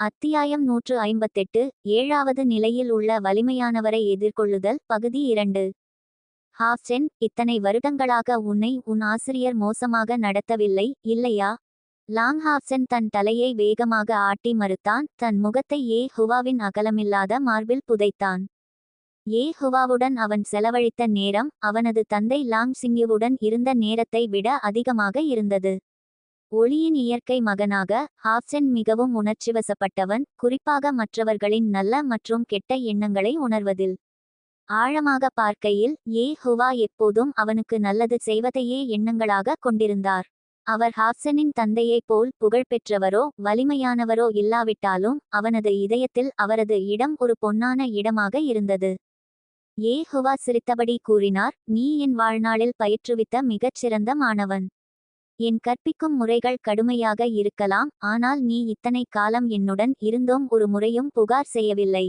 அத்தியாயம் நூற்று ஐம்பத்தெட்டு ஏழாவது நிலையில் உள்ள வலிமையானவரை எதிர்கொள்ளுதல் பகுதி இரண்டு. ஹாஃப்சென் இத்தனை வருடங்களாக உன்னை உன் ஆசிரியர் மோசமாக நடத்தவில்லை இல்லையா? லாங் ஹாஃப்சென் தன் தலையை வேகமாக ஆட்டி மறுத்தான் தன் முகத்தை ஏ ஹுவாவின் அகலமில்லாத மார்பில் புதைத்தான். ஏ ஹுவாவுடன் அவன் செலவழித்த நேரம் அவனது தந்தை லாங் சிங்யுவுடன் இருந்த நேரத்தை விட அதிகமாக இருந்தது. ஒளியின் இயற்கை மகனாக ஹாப்சென் மிகவும் உணர்ச்சிவசப்பட்டவன் குறிப்பாக மற்றவர்களின் நல்ல மற்றும் கெட்ட எண்ணங்களை உணர்வதில். ஆழமாக பார்க்கையில் ஏ ஹுவா எப்போதும் அவனுக்கு நல்லது செய்வதையே எண்ணங்களாக கொண்டிருந்தார். அவர் ஹாப்சனின் தந்தையைப் போல் புகழ்பெற்றவரோ வலிமையானவரோ இல்லாவிட்டாலும் அவனது இதயத்தில் அவரது இடம் ஒரு பொன்னான இடமாக இருந்தது. ஏ ஹுவா சிரித்தபடி கூறினார் நீ என் வாழ்நாளில் பயிற்றுவித்த மிகச்சிறந்த மாணவன். என் கற்பிக்கும் முறைகள் கடுமையாக இருக்கலாம் ஆனால் நீ இத்தனை காலம் என்னுடன் இருந்தோம் ஒரு முறையும் புகார் செய்யவில்லை.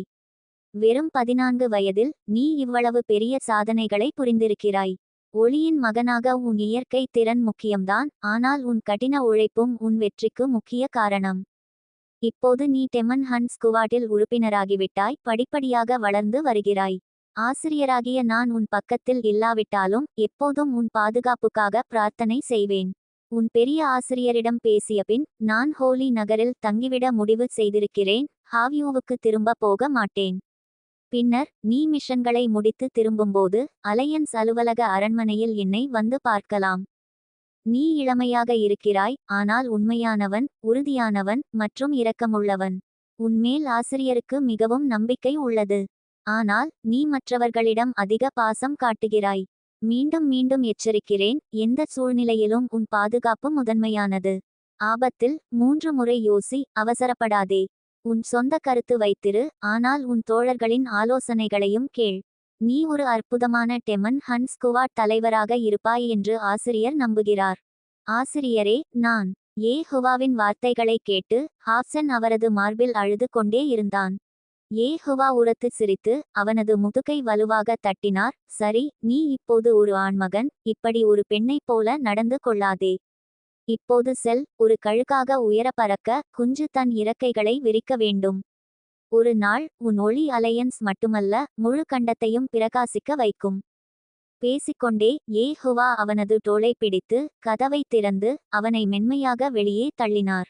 வெறும் பதினான்கு வயதில் நீ இவ்வளவு பெரிய சாதனைகளை புரிந்திருக்கிறாய். ஒளியின் மகனாக உன் இயற்கை திறன் முக்கியம்தான் ஆனால் உன் கடின உழைப்பும் உன் வெற்றிக்கு முக்கிய காரணம். இப்போது நீ டெமன் ஹன் ஸ்குவாட்டில் உறுப்பினராகிவிட்டாய் படிப்படியாக வளர்ந்து வருகிறாய். ஆசிரியராகிய நான் உன் பக்கத்தில் இல்லாவிட்டாலும் எப்போதும் உன் பாதுகாப்புக்காக பிரார்த்தனை செய்வேன். உன் பெரிய ஆசிரியரிடம் பேசிய பின் நான் ஹோலி நகரில் தங்கிவிட முடிவு செய்திருக்கிறேன் ஹாவியூவுக்கு திரும்ப போக மாட்டேன். பின்னர் நீ மிஷன்களை முடித்து திரும்பும்போது அலையன்ஸ் அலுவலக அரண்மனையில் என்னை வந்து பார்க்கலாம். நீ இளமையாக இருக்கிறாய் ஆனால் உண்மையானவன் உறுதியானவன் மற்றும் இரக்கமுள்ளவன். உன்மேல் ஆசிரியருக்கு மிகவும் நம்பிக்கை உள்ளது. ஆனால் நீ மற்றவர்களிடம் அதிக பாசம் காட்டுகிறாய். மீண்டும் மீண்டும் எச்சரிக்கிறேன் எந்த சூழ்நிலையிலும் உன் பாதுகாப்பு முதன்மையானது. ஆபத்தில் மூன்று முறை யோசி அவசரப்படாதே. உன் சொந்த கருத்து வைத்திரு ஆனால் உன் தோழர்களின் ஆலோசனைகளையும் கேள். நீ ஒரு அற்புதமான டெமன் ஹன் ஸ்குவாட் தலைவராக இருப்பாய் என்று ஆசிரியர் நம்புகிறார். ஆசிரியரே நான் ஏ ஹுவாவின் வார்த்தைகளை கேட்டு ஹாப்சன் அவரது மார்பில் அழுது கொண்டே இருந்தான். ஏஹுவா உரத்து சிரித்து அவனது முதுகை வலுவாக தட்டினார். சரி நீ இப்போது ஒரு ஆண்மகன் இப்படி ஒரு பெண்ணைப் போல நடந்து கொள்ளாதே. இப்போது செல் ஒரு கழுகாக உயர பறக்க குஞ்சு தன் இறக்கைகளை விரிக்க வேண்டும். ஒரு நாள் உன் ஒளி அலையன்ஸ் மட்டுமல்ல முழு கண்டத்தையும் பிரகாசிக்க வைக்கும் பேசிக்கொண்டே ஏஹுவா அவனது தோளை பிடித்து கதவை திறந்து அவனை மென்மையாக வெளியே தள்ளினார்.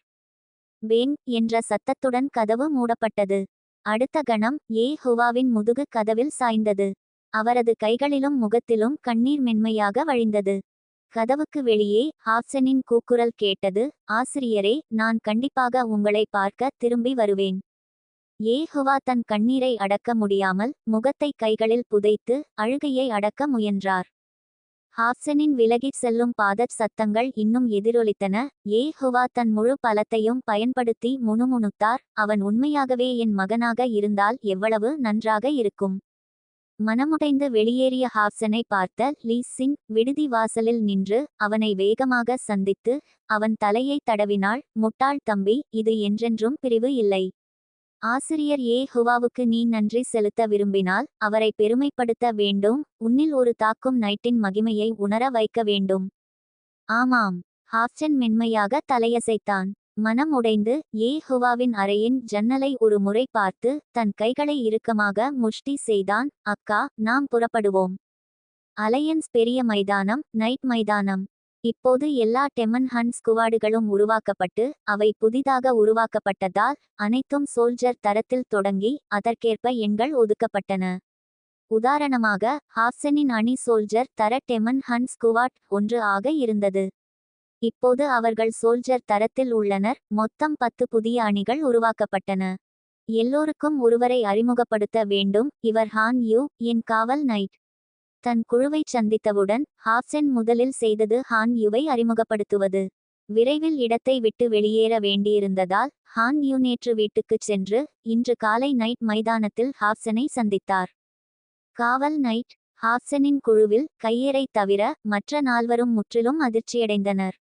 பேங் என்ற சத்தத்துடன் கதவு மூடப்பட்டது. அடுத்த கணம் ஏ ஹுவாவின் முதுகு கதவில் சாய்ந்தது. அவரது கைகளிலும் முகத்திலும் கண்ணீர் மென்மையாக வழிந்தது. கதவுக்கு வெளியே ஹாப்சனின் கூக்குரல் கேட்டது ஆசிரியரே நான் கண்டிப்பாக உங்களை பார்க்க திரும்பி வருவேன். ஏ ஹுவா தன் கண்ணீரை அடக்க முடியாமல் முகத்தை கைகளில் புதைத்து அழுகையை அடக்க முயன்றார். ஹாப்சனின் விலகிச் செல்லும் பாதச் சத்தங்கள் இன்னும் எதிரொலித்தன. ஏ ஹுவா தன் முழு பலத்தையும் பயன்படுத்தி முணுமுணுத்தார். அவன் உண்மையாகவே என் மகனாக இருந்தால் எவ்வளவு நன்றாக இருக்கும். மனமுடைந்து வெளியேறிய ஹாப்சனை பார்த்த லீசின் விடுதி வாசலில் நின்று அவனை வேகமாக சந்தித்து அவன் தலையை தடவினாள் முட்டாள் தம்பி இது என்றென்றும் பிரிவு இல்லை. ஆசிரியர் ஏ ஹுவாவுக்கு நீ நன்றி செலுத்த விரும்பினால் அவரை பெருமைப்படுத்த வேண்டும் உன்னில் ஒரு தாக்கும் நைட்டின் மகிமையை உணர வைக்க வேண்டும். ஆமாம். ஹாப்சன் மென்மையாக தலையசைத்தான். மனம் உடைந்து ஏ ஹுவாவின் அறையின் ஜன்னலை ஒரு முறை பார்த்து தன் கைகளை இறுக்கமாக முஷ்டி செய்தான் அக்கா நாம் புறப்படுவோம். அலையன்ஸ் பெரிய மைதானம் நைட் மைதானம். இப்போது எல்லா டெமன் ஹன் ஸ்குவாடுகளும் உருவாக்கப்பட்டு அவை புதிதாக உருவாக்கப்பட்டதால் அனைத்தும் சோல்ஜர் தரத்தில் தொடங்கி அதற்கேற்ப எண்கள் ஒதுக்கப்பட்டன. உதாரணமாக ஹாப்சனின் அணி சோல்ஜர் தர டெமன் ஹன் ஸ்குவாட் ஒன்று ஆக இருந்தது. இப்போது அவர்கள் சோல்ஜர் தரத்தில் உள்ளனர் மொத்தம் பத்து புதிய அணிகள் உருவாக்கப்பட்டன. எல்லோருக்கும் ஒருவரை அறிமுகப்படுத்த வேண்டும் இவர் ஹான் யூ என் காவல் நைட். தன் குழுவைச் சந்தித்தவுடன் ஹாப்சென் முதலில் செய்தது ஹான் யுவை அறிமுகப்படுத்துவது. விரைவில் இடத்தை விட்டு வெளியேற வேண்டியிருந்ததால் ஹான் யூ நேற்று வீட்டுக்குச் சென்று இன்று காலை நைட் மைதானத்தில் ஹாப்சனை சந்தித்தார். காவல் நைட் ஹாப்சனின் குழுவில் கையேறை தவிர மற்ற நால்வரும் முற்றிலும் அதிர்ச்சியடைந்தனர்.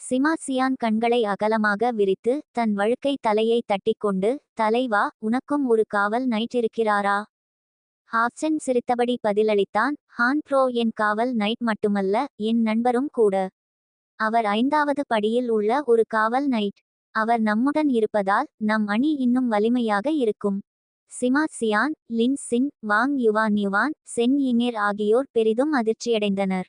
சிமாசியான் கண்களை அகலமாக விரித்து தன் வழுக்கை தலையை தட்டிக்கொண்டு தலைவா உனக்கும் ஒரு காவல் நைட் இருக்கிறாரா? ஹாப்சன் சிரித்தபடி பதிலளித்தான் ஹான் ப்ரோ என் காவல் நைட் மட்டுமல்ல என் நண்பரும் கூட. அவர் ஐந்தாவது படியில் உள்ள ஒரு காவல் நைட். அவர் நம்முடன் இருப்பதால் நம் அணி இன்னும் வலிமையாக இருக்கும். Sima Xian Lin Chin Wang Yuan Yuan Chen இனேர் ஆகியோர் பெரிதும் அதிர்ச்சியடைந்தனர்.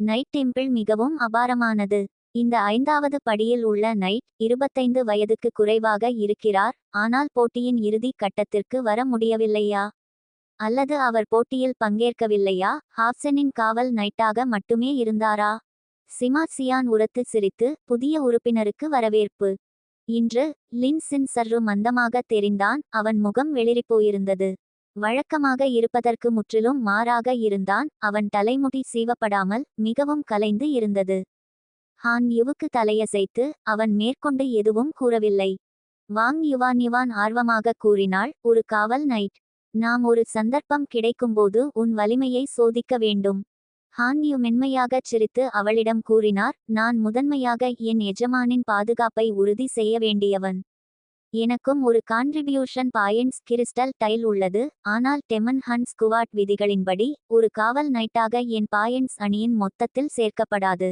நைட் டெம்பிள் மிகவும் அபாரமானது. இந்த ஐந்தாவது படியில் உள்ள நைட் இருபத்தைந்து வயதுக்கு குறைவாக இருக்கிறார் ஆனால் போட்டியின் இறுதி கட்டத்திற்கு வர முடியவில்லையா? அல்லது அவர் போட்டியில் பங்கேற்கவில்லையா? ஹாப்சனின் காவல் நைட்டாக மட்டுமே இருந்தாரா? சிமா சியான் உரத்து சிரித்து புதிய உறுப்பினருக்கு வரவேற்பு. இன்று லின்சின் சற்று மந்தமாக தெரிந்தான் அவன் முகம் வெளிரிப்போயிருந்தது. வழக்கமாக இருப்பதற்கு முற்றிலும் மாறாக இருந்தான் அவன் தலைமுடி சீவப்படாமல் மிகவும் கலைந்து இருந்தது. ஹான் யுவுக்கு தலையசைத்து அவன் மேற்கொண்டு எதுவும் கூறவில்லை. வாங் யுவான் யுவான் ஆர்வமாக கூறினாள் ஒரு காவல் நைட். நாம் ஒரு சந்தர்ப்பம் கிடைக்கும்போது உன் வலிமையை சோதிக்க வேண்டும். ஹான்யு மென்மையாகச் சிரித்து அவளிடம் கூறினார் நான் முதன்மையாக என் எஜமானின் பாதுகாப்பை உறுதி செய்ய வேண்டியவன். எனக்கும் ஒரு கான்ட்ரிபியூஷன் பாயிண்ட்ஸ் கிறிஸ்டல் டைல் உள்ளது ஆனால் டெமன் ஹன் ஸ்குவாட் விதிகளின்படி ஒரு காவல் நைட்டாக என் பாயிண்ட்ஸ் அணியின் மொத்தத்தில் சேர்க்கப்படாது.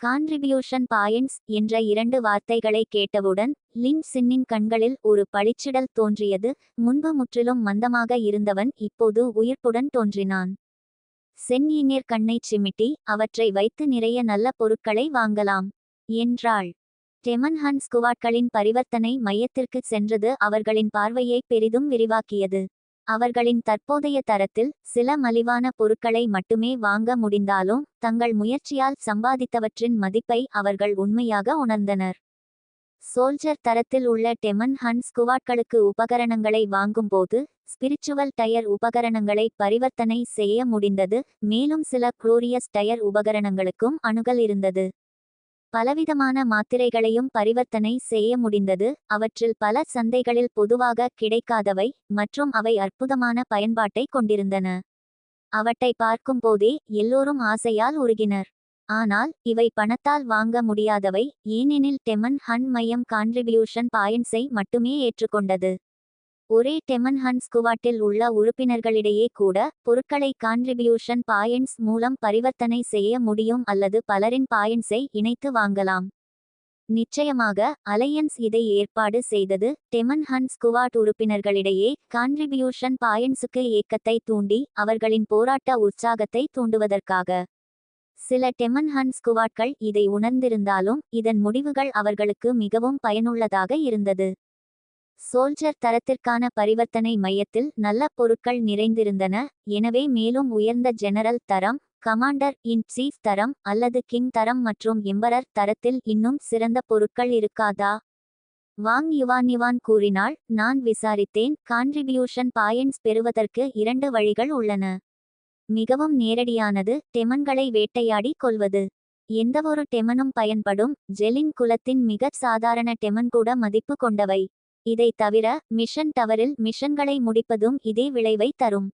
கான்ட்ரிபியூஷன் பாயிண்ட்ஸ் என்ற இரண்டு வார்த்தைகளை கேட்டவுடன் லின் சின்னின் கண்களில் ஒரு பளிச்சிடல் தோன்றியது. முன்பு முற்றிலும் மந்தமாக இருந்தவன் இப்போது உயிர்ப்புடன் தோன்றினான். சென்னியினர் கண்ணைச் சிமிட்டி அவற்றை வைத்து நிறைய நல்ல பொருட்களை வாங்கலாம் என்றாள். டெமன்ஹன் ஸ்குவாட்களின் பரிவர்த்தனை மையத்திற்கு சென்றது அவர்களின் பார்வையை பெரிதும் விரிவாக்கியது. அவர்களின் தற்போதைய தரத்தில் சில மலிவான பொருட்களை மட்டுமே வாங்க முடிந்தாலும் தங்கள் முயற்சியால் சம்பாதித்தவற்றின் மதிப்பை அவர்கள் உண்மையாக உணர்ந்தனர். சோல்ஜர் தரத்தில் உள்ள டெமன் ஹன் ஸ்குவாட்களுக்கு உபகரணங்களை வாங்கும்போது ஸ்பிரிச்சுவல் டயர் உபகரணங்களை பரிவர்த்தனை செய்ய முடிந்தது மேலும் சில குளோரியஸ் டயர் உபகரணங்களுக்கும் அணுகல் இருந்தது. பலவிதமான மாத்திரைகளையும் பரிவர்த்தனை செய்ய முடிந்தது. அவற்றில் பல சந்தைகளில் பொதுவாக கிடைக்காதவை மற்றும் அவை அற்புதமான பயன்பாட்டை கொண்டிருந்தன. அவற்றை பார்க்கும்போதே எல்லோரும் ஆசையால் உருகினர். ஆனால் இவை பணத்தால் வாங்க முடியாதவை ஏனெனில் டெமன் ஹன் மையம் கான்ட்ரிபியூஷன் பாயிண்ட்ஸை மட்டுமே ஏற்றுக்கொண்டது. ஒரே டெமன் ஹன் ஸ்குவாட்டில் உள்ள உறுப்பினர்களிடையே கூட பொருட்களை கான்ட்ரிபியூஷன் பாயிண்ட்ஸ் மூலம் பரிவர்த்தனை செய்ய முடியும் அல்லது பலரின் பாயிண்ட்ஸை இணைத்து வாங்கலாம். நிச்சயமாக அலையன்ஸ் இதை ஏற்பாடு செய்தது டெமன் ஹன் ஸ்குவாட் உறுப்பினர்களிடையே கான்ட்ரிபியூஷன் பாயிண்ட்ஸுக்கு இயக்கத்தை தூண்டி அவர்களின் போராட்ட உற்சாகத்தை தூண்டுவதற்காக. சில டெமன் ஹன் ஸ்குவாட்கள் இதை உணர்ந்திருந்தாலும் இதன் முடிவுகள் அவர்களுக்கு மிகவும் பயனுள்ளதாக இருந்தது. சோல்ஜர் தரத்திற்கான பரிவர்த்தனை மையத்தில் நல்ல பொருட்கள் நிறைந்திருந்தன. எனவே மேலும் உயர்ந்த ஜெனரல் தரம் கமாண்டர் இன் சீஃப் தரம் அல்லது கிங் தரம் மற்றும் எம்பரர் தரத்தில் இன்னும் சிறந்த பொருட்கள் இருக்காதா? வாங் யுவான் யுவான் கூறினாள். நான் விசாரித்தேன். கான்ட்ரிபியூஷன் பாயிண்ட்ஸ் பெறுவதற்கு இரண்டு வழிகள் உள்ளன. மிகவும் நேரடியானது. டெமன்களை வேட்டையாடி கொள்வது. எந்தவொரு டெமனும் பயன்படும். ஜெலின் குலத்தின் மிகச் சாதாரண டெமன் கூட மதிப்பு கொண்டவை. இதை தவிர மிஷன் டவரில் மிஷன்களை முடிப்பதும் இதே விளைவை தரும்.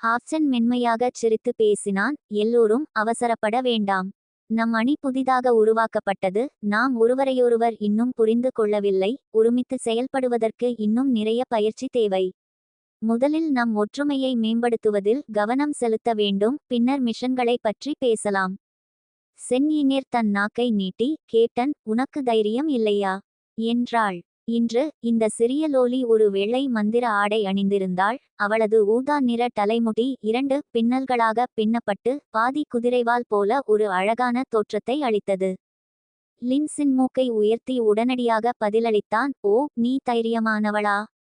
ஹாப்சன் மென்மையாகச் சிரித்து பேசினான் எல்லோரும் அவசரப்பட வேண்டாம். நம் அணி புதிதாக உருவாக்கப்பட்டது நாம் ஒருவரையொருவர் இன்னும் புரிந்து கொள்ளவில்லை ஒருமித்து செயல்படுவதற்கு இன்னும் நிறைய பயிற்சி தேவை. முதலில் நம் ஒற்றுமையை மேம்படுத்துவதில் கவனம் செலுத்த வேண்டும் பின்னர் மிஷன்களை பற்றி பேசலாம். சென்யினியர் தன் நாக்கை நீட்டி கேப்டன் உனக்கு தைரியம் இல்லையா? என்றாள். இன்று இந்த சிறிய லோலி ஒரு வெள்ளை மந்திர ஆடை அணிந்திருந்தாள். அவளது ஊதா நிற தலைமுடி இரண்டு பின்னல்களாக பின்னப்பட்டு பாதி குதிரைவால் போல ஒரு அழகான தோற்றத்தை அளித்தது. லின்சின் மூக்கை உயர்த்தி உடனடியாக பதிலளித்தான் ஓ நீ தைரியமானவளா?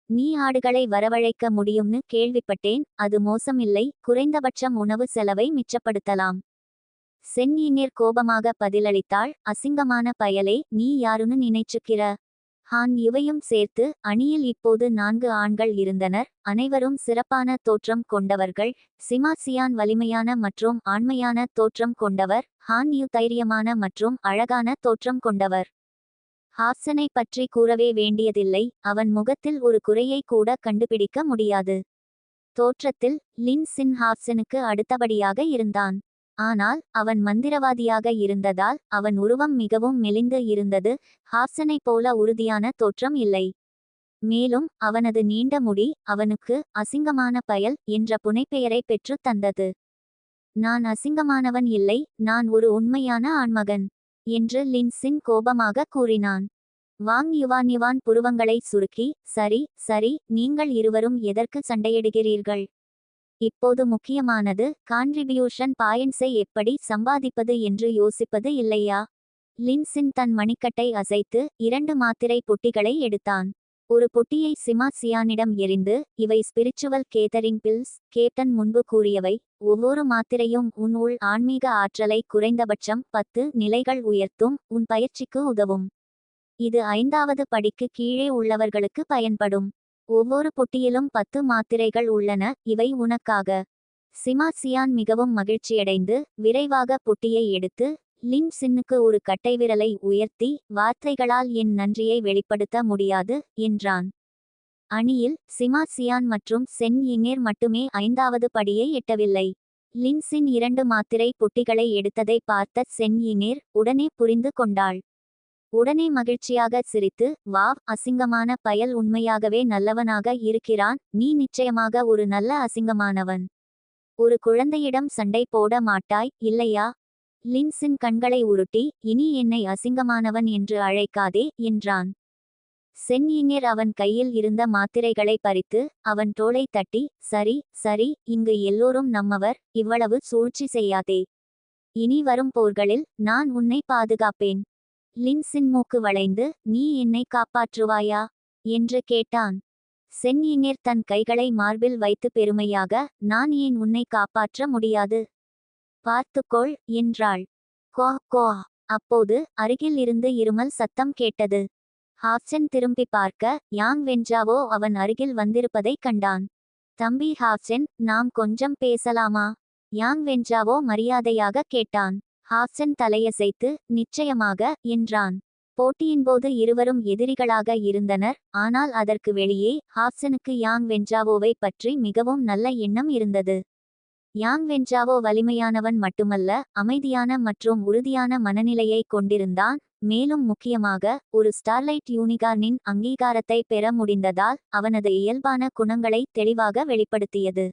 நீ ஆடுகளை வரவழைக்க முடியும்னு கேள்விப்பட்டேன். அது மோசமில்லை. குறைந்தபட்சம் உணவு செலவை மிச்சப்படுத்தலாம் சென்னியினர் கோபமாக பதிலளித்தாள். அசிங்கமான பயலே நீ யாருன்னு நினைச்சுக்கிற? ஹான் இவையும் சேர்த்து அணியில் இப்போது நான்கு ஆண்கள் இருந்தனர். அனைவரும் சிறப்பான தோற்றம் கொண்டவர்கள். சிமாசியான் வலிமையான மற்றும் ஆண்மையான தோற்றம் கொண்டவர். ஹான் யூ தைரியமான மற்றும் அழகான தோற்றம் கொண்டவர். ஹாப்சனை பற்றி கூறவே வேண்டியதில்லை. அவன் முகத்தில் ஒரு குறையை கூட கண்டுபிடிக்க முடியாது. தோற்றத்தில் லின் சின் ஹாப்சனுக்கு அடுத்தபடியாக இருந்தான். ஆனால் அவன் மந்திரவாதியாக இருந்ததால் அவன் உருவம் மிகவும் மெலிந்து இருந்தது ஹாப்சனைப் போல உறுதியான தோற்றம் இல்லை. மேலும் அவனது நீண்ட முடி அவனுக்கு அசிங்கமான பயல் என்ற புனைப்பெயரை பெற்றுத் தந்தது. நான் அசிங்கமானவன் இல்லை நான் ஒரு உண்மையான ஆண்மகன் என்று லின்சின் கோபமாக கூறினான். வாங் யுவான் யுவான் புருவங்களை சுருக்கி சரி சரி நீங்கள் இருவரும் எதற்கு சண்டையிடுகிறீர்கள்? இப்போது முக்கியமானது கான்ட்ரிபியூஷன் பாயிண்ட்ஸை எப்படி சம்பாதிப்பது என்று யோசிப்பது இல்லையா? லின்சின் தன் மணிக்கட்டை அசைத்து இரண்டு மாத்திரை பொட்டிகளை எடுத்தான். ஒரு பொட்டியை சிமா சியானிடம் எறிந்து இவை ஸ்பிரிச்சுவல் கேதரிங் பில்ஸ் கேப்டன் முன்பு கூறியவை ஒவ்வொரு மாத்திரையும் உன் உள் ஆன்மீக ஆற்றலை குறைந்தபட்சம் பத்து நிலைகள் உயர்த்தும் உன் பயிற்சிக்கு உதவும். இது ஐந்தாவது படிக்கு கீழே உள்ளவர்களுக்கு பயன்படும். ஒவ்வொரு பொட்டியிலும் பத்து மாத்திரைகள் உள்ளன இவை உனக்காக. சிமா சியான் மிகவும் மகிழ்ச்சியடைந்து விரைவாக பொட்டியை எடுத்து லின் சின்னுக்கு ஒரு கட்டைவிரலை உயர்த்தி வார்த்தைகளால் என் நன்றியை வெளிப்படுத்த முடியாது என்றான். அணியில் சிமா சியான் மற்றும் சென் இங்கேர் மட்டுமே ஐந்தாவது படியை எட்டவில்லை. லின்சின் இரண்டு மாத்திரை பொட்டிகளை எடுத்ததை பார்த்த சென் இங்கேர் உடனே புரிந்து கொண்டாள். உடனே மகிழ்ச்சியாக சிரித்து வாவ் அசிங்கமான பயல் உண்மையாகவே நல்லவனாக இருக்கிறான் நீ நிச்சயமாக ஒரு நல்ல அசிங்கமானவன். ஒரு குழந்தையிடம் சண்டை போட மாட்டாய் இல்லையா லின்சின் கண்களை உருட்டி இனி என்னை அசிங்கமானவன் என்று அழைக்காதே என்றான். சென்யினியர் அவன் கையில் இருந்த மாத்திரைகளை பறித்து அவன் தோளை தட்டி சரி சரி இங்கு எல்லோரும் நம்மவர் இவ்வளவு சூழ்ச்சி செய்யாதே. இனி வரும் போர்களில் நான் உன்னை பாதுகாப்பேன். லின்சின் மூக்கு வளைந்து நீ என்னை காப்பாற்றுவாயா என்று கேட்டான். சென்யினியர் தன் கைகளை மார்பில் வைத்து பெருமையாக நான் ஏன் உன்னை காப்பாற்ற முடியாது? பார்த்துக்கொள் என்றாள். கோ கோ அப்போது அருகில் இருந்து இருமல் சத்தம் கேட்டது. ஹாப்சன் திரும்பி பார்க்க யாங் வென்ஜாவோ அவன் அருகில் வந்திருப்பதைக் கண்டான். தம்பி ஹாப்சன் நாம் கொஞ்சம் பேசலாமா யாங் வென்ஜாவோ மரியாதையாக கேட்டான். ஹாப்சன் தலையசைத்து நிச்சயமாக என்றான். போட்டியின்போது இருவரும் எதிரிகளாக இருந்தனர். ஆனால் அதற்கு வெளியே ஹாப்சனுக்கு யாங் வென்ஜாவோவை பற்றி மிகவும் நல்ல எண்ணம் இருந்தது. யாங் வென்ஜாவோ வலிமையானவன் மட்டுமல்ல அமைதியான மற்றும் உறுதியான மனநிலையை கொண்டிருந்தான். மேலும் முக்கியமாக ஒரு ஸ்டார்லைட் யூனிகார்னின் அங்கீகாரத்தை பெற முடிந்ததால் அவனது இயல்பான குணங்களை தெளிவாக வெளிப்படுத்தியது.